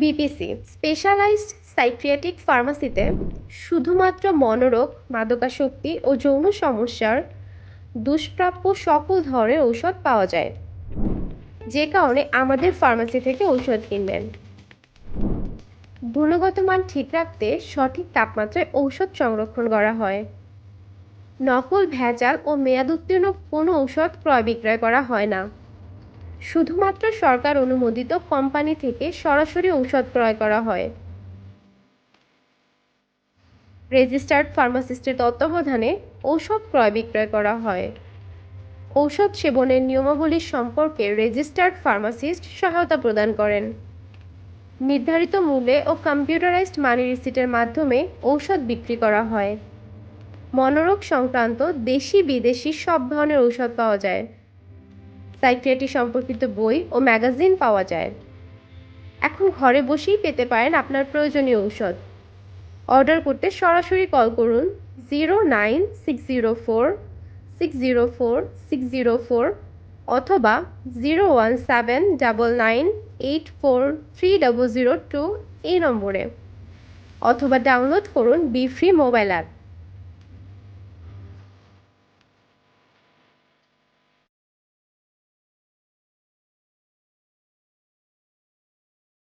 BPC specialised psychiatric ফার্মাসিতে শুধুমাত্র মনোরোগ, মাদকাসক্তি ও যৌন সমস্যার দুষ্প্রাপ্য সকল ধরনের ঔষধ পাওয়া যায়, যে কারণে আমাদের ফার্মাসি থেকে ঔষধ কিনবেন। গুণগত মান ঠিক রাখতে সঠিক তাপমাত্রায় ঔষধ সংরক্ষণ করা হয়। নকল ভেজাল ও মেয়াদ উত্তীর্ণ কোনো ঔষধ ক্রয় বিক্রয় করা হয় না। শুধুমাত্র সরকার অনুমোদিত কোম্পানি থেকে সরাসরি ঔষধ ক্রয় করা হয়। রেজিস্টার্ড ফার্মাসিস্টের তত্ত্বাবধানে ঔষধ ক্রয় বিক্রয় করা হয়। ঔষধ সেবনের নিয়মাবলী সম্পর্কে রেজিস্টার্ড ফার্মাসিস্ট সহায়তা প্রদান করেন। নির্ধারিত মূল্যে ও কম্পিউটারাইজড মানি রিসিটের মাধ্যমে ঔষধ বিক্রি করা হয়। মনোরোগ সংক্রান্ত দেশি বিদেশি সব ধরনের ঔষধ পাওয়া যায়। সাইকিয়াট্রি সম্পর্কিত বই ও ম্যাগাজিন পাওয়া যায়। এখন ঘরে বসেই পেতে পারেন আপনার প্রয়োজনীয় ঔষধ। অর্ডার করতে সরাসরি কল করুন zero nine six zero four, six zero four, six zero four অথবা zero one seven double nine eight four three double zero two এই নম্বরে অথবা ডাউনলোড করুন বি ফ্রি মোবাইল অ্যাপ